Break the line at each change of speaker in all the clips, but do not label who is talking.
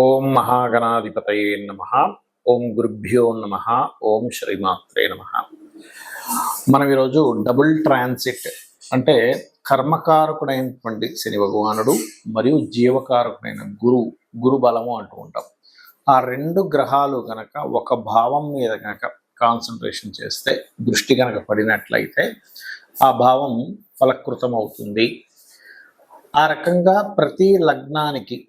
ఓం మహాగణాధిపతయే నమ. ఓం గురుభ్యో నమ. ఓం శ్రీమాత్రే నమ. మనం ఈరోజు డబుల్ ట్రాన్సిట్ అంటే కర్మకారకుడైనటువంటి శని భగవానుడు మరియు జీవకారకుడైన గురు గురు బలము అంటూ ఉంటాం. ఆ రెండు గ్రహాలు కనుక ఒక భావం మీద కనుక కాన్సన్ట్రేషన్ చేస్తే దృష్టి కనుక పడినట్లయితే ఆ భావం ఫలకృతం అవుతుంది ఆ రకంగా ప్రతి లగ్నానికి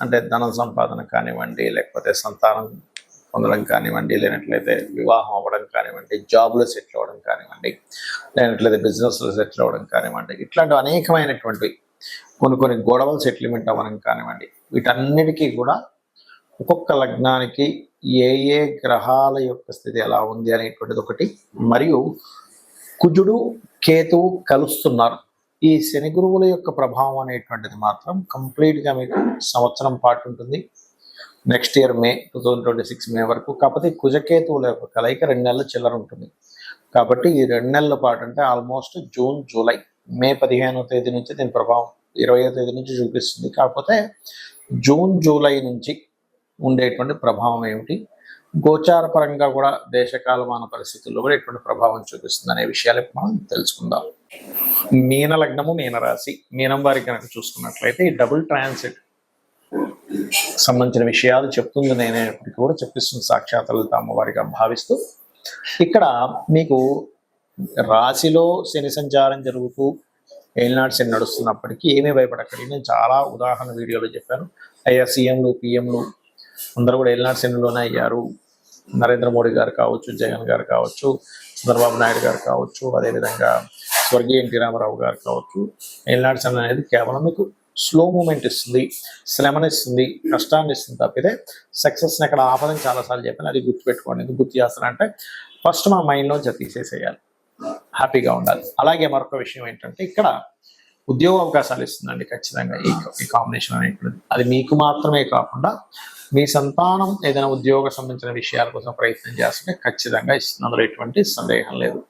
అంటే ధనం సంపాదన కానివ్వండి లేకపోతే సంతానం పొందడం కానివ్వండి లేనట్లయితే వివాహం అవ్వడం కానివ్వండి జాబ్లో సెటిల్ అవ్వడం కానివ్వండి లేనట్లయితే బిజినెస్లో సెటిల్ అవ్వడం కానివ్వండి ఇట్లాంటి అనేకమైనటువంటి కొన్ని కొన్ని గొడవలు సెటిల్మెంట్ అవ్వడం కానివ్వండి వీటన్నిటికీ కూడా ఒక్కొక్క లగ్నానికి ఏ ఏ గ్రహాల యొక్క స్థితి ఎలా ఉంది అనేటువంటిది ఒకటి. మరియు కుజుడు కేతువు కలుస్తున్నారు. ఈ శని గురువుల యొక్క ప్రభావం అనేటువంటిది మాత్రం కంప్లీట్గా మీకు సంవత్సరం పాటు ఉంటుంది. Next year May two thousand twenty six May వరకు కాకపోతే కుజకేతువుల యొక్క కలయిక రెండు నెలల చిల్లర ఉంటుంది. కాబట్టి ఈ రెండు నెలల పాటు అంటే ఆల్మోస్ట్ జూన్ జూలై మే పదిహేనో తేదీ నుంచి దీని ప్రభావం ఇరవయో తేదీ నుంచి చూపిస్తుంది. కాకపోతే జూన్ జూలై నుంచి ఉండేటువంటి ప్రభావం ఏమిటి? గోచార పరంగా కూడా దేశకాలమాన పరిస్థితుల్లో కూడా ఎటువంటి ప్రభావం చూపిస్తుంది అనే విషయాలు మనం తెలుసుకుందాం. మీన లగ్నము మీన రాశి మీనం వారికి కనుక చూసుకున్నట్లయితే ఈ డబుల్ ట్రాన్సిట్ సంబంధించిన విషయాలు చెప్తుంది నేనే కూడా చెప్పిస్తుంది సాక్షాత్ లలిత అమ్మవారిగా భావిస్తూ. ఇక్కడ మీకు రాశిలో శని సంచారం జరుగుతూ ఏలినాడు శని నడుస్తున్నప్పటికీ ఏమీ భయపడక్కడి నేను చాలా ఉదాహరణ వీడియోలో చెప్పాను. అయ్యా సీఎంలు పిఎంలు అందరూ కూడా ఏలినాడు శనిలోనే అయ్యారు. నరేంద్ర మోడీ గారు కావచ్చు జగన్ గారు కావచ్చు చంద్రబాబు నాయుడు గారు కావచ్చు అదేవిధంగా స్వర్గీయ ఎన్టీ రామారావు గారు కావచ్చు ఏలినాడు శని అనేది కేవలం మీకు స్లో మూమెంట్ ఇస్తుంది శ్రమని ఇస్తుంది కష్టాన్ని ఇస్తుంది తప్పితే సక్సెస్ని అక్కడ ఆపదని చాలాసార్లు చెప్పాను. అది గుర్తుపెట్టుకోండి. ఎందుకు గుర్తు చేస్తానంటే ఫస్ట్ మా మైండ్లోంచి అది తీసేసేయాలి. హ్యాపీగా ఉండాలి. అలాగే మరొక విషయం ఏంటంటే ఇక్కడ ఉద్యోగ అవకాశాలు ఇస్తుందండి ఖచ్చితంగా ఈ ఈ కాంబినేషన్ అనేటువంటిది అది మీకు మాత్రమే కాకుండా మీ సంతానం ఏదైనా ఉద్యోగ సంబంధించిన విషయాల కోసం ప్రయత్నం చేస్తుంటే ఖచ్చితంగా ఇస్తుంది అందులో ఎటువంటి సందేహం లేదు.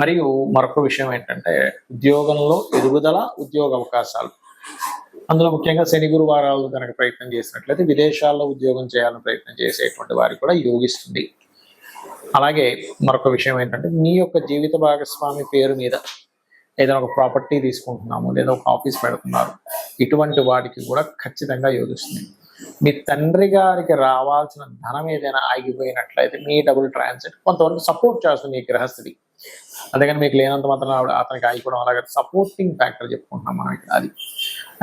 మరియు మరొక విషయం ఏంటంటే ఉద్యోగంలో ఎదుగుదల ఉద్యోగ అవకాశాలు. అందులో ముఖ్యంగా శని గురువారాలు కనుక ప్రయత్నం చేసినట్లయితే విదేశాల్లో ఉద్యోగం చేయాలని ప్రయత్నం చేసేటువంటి వారికి కూడా యోగిస్తుంది. అలాగే మరొక విషయం ఏంటంటే మీ యొక్క జీవిత భాగస్వామి పేరు మీద ఏదైనా ఒక ప్రాపర్టీ తీసుకుంటున్నాము లేదా ఒక ఆఫీస్ పెడుతున్నారు ఇటువంటి వాటికి కూడా ఖచ్చితంగా యోగిస్తుంది. మీ తండ్రి గారికి రావాల్సిన ధనం ఏదైనా ఆగిపోయినట్లయితే మీ డబుల్ ట్రాన్సిట్ కొంతవరకు సపోర్ట్ చేస్తుంది మీ గ్రహస్థితి అంతేగాని మీకు లేనంత మాత్రం అతనికి ఆగిపోవడం అలాగే సపోర్టింగ్ ఫ్యాక్టర్ చెప్పుకుంటున్నాం మనం ఇక్కడ అది.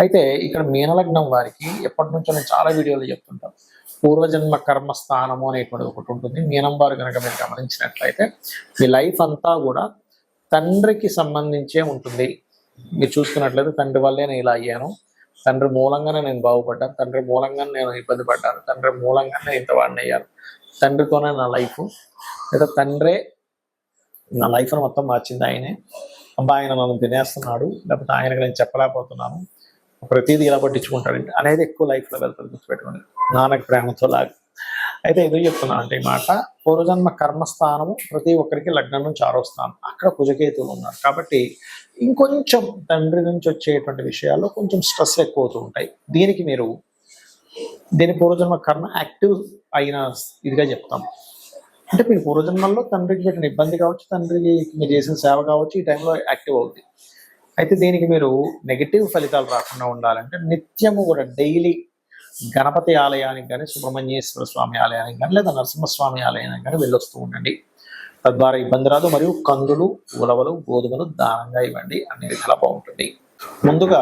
అయితే ఇక్కడ మీనలగ్నం వారికి ఎప్పటి నుంచో నేను చాలా వీడియోలు చెప్తుంటాను పూర్వజన్మ కర్మ స్థానము అనేటువంటిది ఒకటి ఉంటుంది. మీనం వారు కనుక మీరు గమనించినట్లయితే మీ లైఫ్ అంతా కూడా తండ్రికి సంబంధించే ఉంటుంది. మీరు చూసుకున్నట్లయితే తండ్రి వల్లే నేను ఇలా అయ్యాను. తండ్రి మూలంగానే నేను బాగుపడ్డాను. తండ్రి మూలంగానే నేను ఇబ్బంది పడ్డాను. తండ్రి మూలంగానే ఇంత వాడిని అయ్యాను. తండ్రితోనే నా లైఫ్ లేదా తండ్రే నా లైఫ్ మొత్తం మార్చింది ఆయనే. అబ్బా ఆయన నన్ను తినేస్తున్నాడు. లేకపోతే ఆయనకు నేను చెప్పలేకపోతున్నాను. ప్రతిదీ ఇలా పట్టించుకుంటాడంటే అనేది ఎక్కువ లైఫ్లో వెళ్తుంది గుర్తుపెట్టుకోండి. నాన్నకి ప్రేమతో లాగా. అయితే ఎదురు చెప్తున్నాను అంటే మాట పూర్వజన్మ కర్మస్థానము ప్రతి ఒక్కరికి లగ్నం నుంచి ఆరో స్థానం. అక్కడ కుజకేతువులు ఉన్నారు. కాబట్టి ఇంకొంచెం తండ్రి నుంచి వచ్చేటువంటి విషయాల్లో కొంచెం స్ట్రెస్ ఎక్కువ అవుతూ ఉంటాయి. దీనికి మీరు దీని పూర్వజన్మ కర్మ యాక్టివ్ అయిన ఇదిగా చెప్తాం. అంటే మీరు పూర్వజన్మల్లో తండ్రికి పెట్టిన ఇబ్బంది కావచ్చు తండ్రికి మీరు చేసిన సేవ కావచ్చు ఈ టైంలో యాక్టివ్ అవుతుంది అయితే దీనికి మీరు నెగిటివ్ ఫలితాలు రాకుండా ఉండాలంటే నిత్యము కూడా డైలీ గణపతి ఆలయానికి కానీ సుబ్రహ్మణ్యేశ్వర స్వామి ఆలయానికి కానీ లేదా నరసింహస్వామి ఆలయానికి కానీ వెళ్ళొస్తూ ఉండండి. తద్వారా ఇబ్బంది రాదు మరియు కందులు ఉలవలు గోధుమలు దానంగా ఇవ్వండి. అన్ని విధాలా బాగుంటుంది. ముందుగా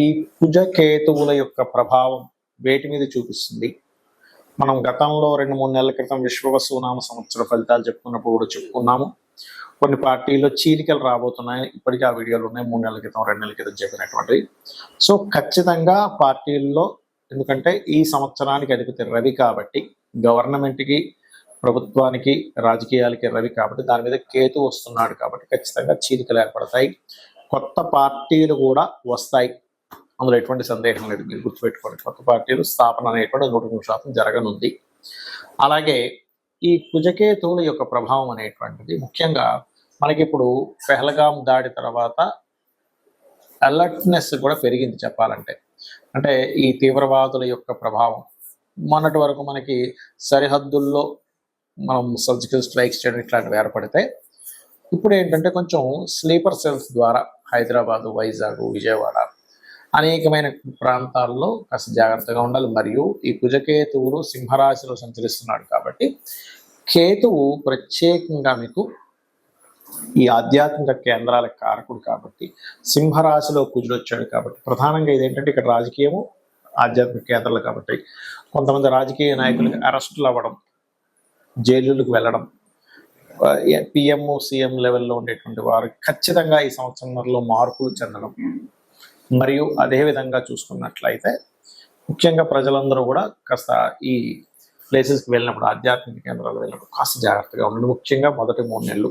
ఈ కుజకేతువుల యొక్క ప్రభావం వేటి మీద చూపిస్తుంది? మనం గతంలో రెండు మూడు నెలల క్రితం విశ్వవసునామ సంవత్సర ఫలితాలు చెప్పుకున్నప్పుడు కూడా చెప్పుకున్నాము. కొన్ని పార్టీలో చీలికలు రాబోతున్నాయి. ఇప్పటికీ ఆ వీడియోలు ఉన్నాయి. మూడు నెలల క్రితం రెండు నెలల క్రితం చెప్పినటువంటివి. సో ఖచ్చితంగా పార్టీల్లో ఎందుకంటే ఈ సంవత్సరానికి అధిపతి రవి కాబట్టి గవర్నమెంట్కి ప్రభుత్వానికి రాజకీయాలకి రవి కాబట్టి దాని మీద కేతు వస్తున్నాడు కాబట్టి ఖచ్చితంగా చీలికలు ఏర్పడతాయి. కొత్త పార్టీలు కూడా వస్తాయి. అందులో ఎటువంటి సందేహం లేదు. మీరు గుర్తుపెట్టుకోండి. కొత్త పార్టీలు స్థాపన అనేటువంటి నూట మూడు శాతం జరగనుంది. అలాగే ఈ కుజకేతువుల యొక్క ప్రభావం అనేటువంటిది ముఖ్యంగా మనకి ఇప్పుడు పెహలగాం దాడి తర్వాత అలర్ట్నెస్ కూడా పెరిగింది చెప్పాలంటే. అంటే ఈ తీవ్రవాదుల యొక్క ప్రభావం. మొన్నటి వరకు మనకి సరిహద్దుల్లో మనం సర్జికల్ స్ట్రైక్స్ చేయడం ఇట్లాంటివి ఏర్పడితే ఇప్పుడు ఏంటంటే కొంచెం స్లీపర్ సెల్స్ ద్వారా హైదరాబాదు వైజాగ్ విజయవాడ అనేకమైన ప్రాంతాల్లో కాస్త జాగ్రత్తగా ఉండాలి. మరియు ఈ కుజకేతువులు సింహరాశిలో సంచరిస్తున్నాడు కాబట్టి కేతువు ప్రత్యేకంగా మీకు ఈ ఆధ్యాత్మిక కేంద్రాల కారకుడు కాబట్టి సింహరాశిలో కుజుడు వచ్చాడు కాబట్టి ప్రధానంగా ఇదేంటంటే ఇక్కడ రాజకీయము ఆధ్యాత్మిక కేంద్రాలు కాబట్టి కొంతమంది రాజకీయ నాయకులకు అరెస్టులు అవ్వడం జైలులకు వెళ్ళడం పిఎం సీఎం లెవెల్లో ఉండేటువంటి వారు ఖచ్చితంగా ఈ సంవత్సరంలో మార్పులు చెందడం. మరియు అదే విధంగా చూసుకున్నట్లయితే ముఖ్యంగా ప్రజలందరూ కూడా కాస్త ఈ ప్లేసెస్కి వెళ్ళినప్పుడు ఆధ్యాత్మిక కేంద్రాలు వెళ్ళినప్పుడు కాస్త జాగ్రత్తగా ఉండండి. ముఖ్యంగా మొదటి మూడు నెలలు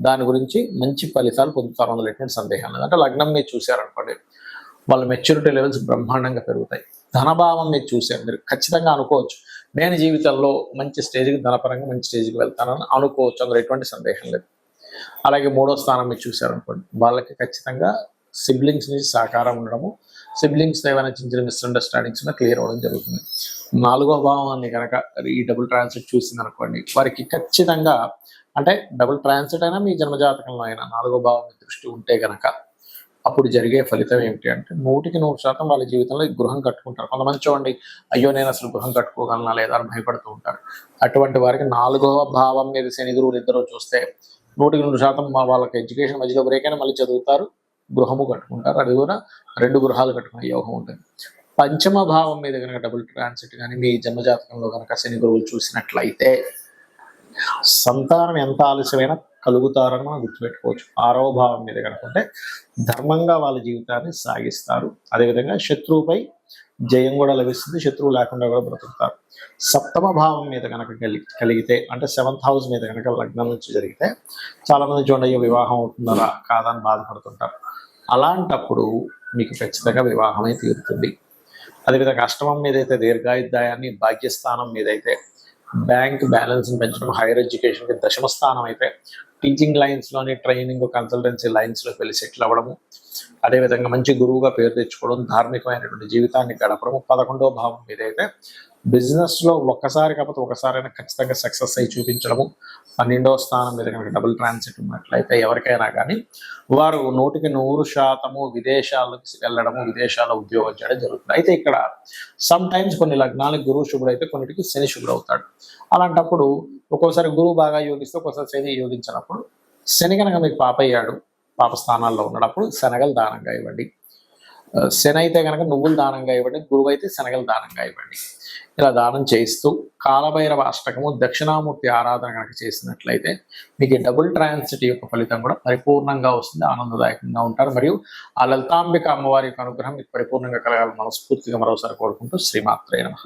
దాని గురించి మంచి ఫలితాలు పొందుతారు అందులో ఎటువంటి సందేహం లేదు. అంటే లగ్నం మీరు చూశారనుకోండి వాళ్ళ మెచ్యూరిటీ లెవెల్స్ బ్రహ్మాండంగా పెరుగుతాయి. ధనభావం మీరు చూశారు మీరు ఖచ్చితంగా అనుకోవచ్చు నేను జీవితంలో మంచి స్టేజ్కి ధనపరంగా మంచి స్టేజ్కి వెళ్తానని అనుకోవచ్చు అందులో ఎటువంటి సందేహం లేదు. అలాగే మూడో స్థానం మీరు చూశారనుకోండి వాళ్ళకి ఖచ్చితంగా సిబ్లింగ్స్ నుంచి సహకారం ఉండడము సిబ్లింగ్స్ ఏమైనా చిన్న చిన్న మిస్అండర్స్టాండింగ్స్ క్లియర్ అవ్వడం జరుగుతుంది. నాలుగో భావాన్ని కనుక ఈ డబుల్ ట్రాన్సిట్ చూసింది అనుకోండి వారికి ఖచ్చితంగా అంటే డబుల్ ట్రాన్సిట్ అయినా మీ జన్మజాతకంలో అయినా నాలుగో భావం మీద దృష్టి ఉంటే కనుక అప్పుడు జరిగే ఫలితం ఏమిటి అంటే నూటికి నూరు శాతం వాళ్ళ జీవితంలో ఈ గృహం కట్టుకుంటారు. కొంతమంది చూడండి అయ్యో నేను అసలు గృహం కట్టుకోగలనా లేదా అని భయపడుతూ ఉంటారు. అటువంటి వారికి నాలుగవ భావం మీద శని గురువులు ఇద్దరు చూస్తే నూటికి నూరు శాతం మా వాళ్ళకి ఎడ్యుకేషన్ మధ్యలో బ్రేక్ అయినా మళ్ళీ చదువుతారు గృహము కట్టుకుంటారు. అది కూడా రెండు గృహాలు కట్టుకునే యోగం ఉంటుంది. పంచమ భావం మీద కనుక డబుల్ ట్రాన్సిట్ కానీ మీ జన్మజాతకంలో కనుక శని గురువులు చూసినట్లయితే సంతానం ఎంత ఆలస్యమైనా కలుగుతారని మనం గుర్తుపెట్టుకోవచ్చు. ఆరవ భావం మీద కనుకుంటే ధర్మంగా వాళ్ళ జీవితాన్ని సాగిస్తారు. అదేవిధంగా శత్రువుపై జయం కూడా లభిస్తుంది. శత్రువు లేకుండా కూడా బ్రతుకుతారు. సప్తమ భావం మీద కనుక కలిగితే అంటే సెవెంత్ హౌస్ మీద కనుక లగ్నం నుంచి జరిగితే చాలామంది చూడండి వివాహం అవుతుందా కాదని బాధపడుతుంటారు. అలాంటప్పుడు మీకు ఖచ్చితంగా వివాహమే తీరుతుంది. అదేవిధంగా అష్టమం మీద అయితే దీర్ఘాయుద్ధాయాన్ని భాగ్యస్థానం మీద అయితే బ్యాంక్ బ్యాలెన్స్ పెంచడం హైయర్ ఎడ్యుకేషన్కి దశమ స్థానం అయితే టీచింగ్ లైన్స్లోని ట్రైనింగ్ కన్సల్టెన్సీ లైన్స్లోకి వెళ్ళి సెటిల్ అవ్వడము. అదేవిధంగా మంచి గురువుగా పేరు తెచ్చుకోవడం ధార్మికమైనటువంటి జీవితాన్ని గడపడము. పదకొండవ భావం మీద అయితే బిజినెస్లో ఒక్కసారి కాకపోతే ఒకసారైనా ఖచ్చితంగా సక్సెస్ అయి చూపించడము. పన్నెండవ స్థానం మీద కనుక డబుల్ ట్రాన్సిట్ ఉన్నట్లయితే ఎవరికైనా కానీ వారు నూటికి నూరు శాతము విదేశాలకు వెళ్ళడము విదేశాల్లో ఉద్యోగం చేయడం జరుగుతుంది. అయితే ఇక్కడ సమ్ టైమ్స్ కొన్ని లగ్నాలకు గురువు శుభుడు అయితే కొన్నిటికి శని శుభుడు అవుతాడు. అలాంటప్పుడు ఒక్కోసారి గురువు బాగా యోగిస్తే ఒక్కోసారి శని యోగించినప్పుడు శని కనుక మీకు పాప అయ్యాడు పాప స్థానాల్లో ఉన్నప్పుడు శనగలు దానంగా ఇవ్వండి. శని అయితే కనుక నువ్వులు దానంగా ఇవ్వండి గురువు అయితే శనగలు దానంగా ఇవ్వండి. ఇలా దానం చేయిస్తూ కాలభైరవ అష్టకము దక్షిణామూర్తి ఆరాధన కనుక చేసినట్లయితే మీకు డబుల్ ట్రాన్సిటీ యొక్క ఫలితం కూడా పరిపూర్ణంగా వస్తుంది ఆనందదాయకంగా ఉంటారు. మరియు ఆ లలితాంబిక అమ్మవారి యొక్క అనుగ్రహం మీకు పరిపూర్ణంగా కలగాలని మనస్ఫూర్తిగా మరోసారి కోరుకుంటూ శ్రీమాత్రే నమః.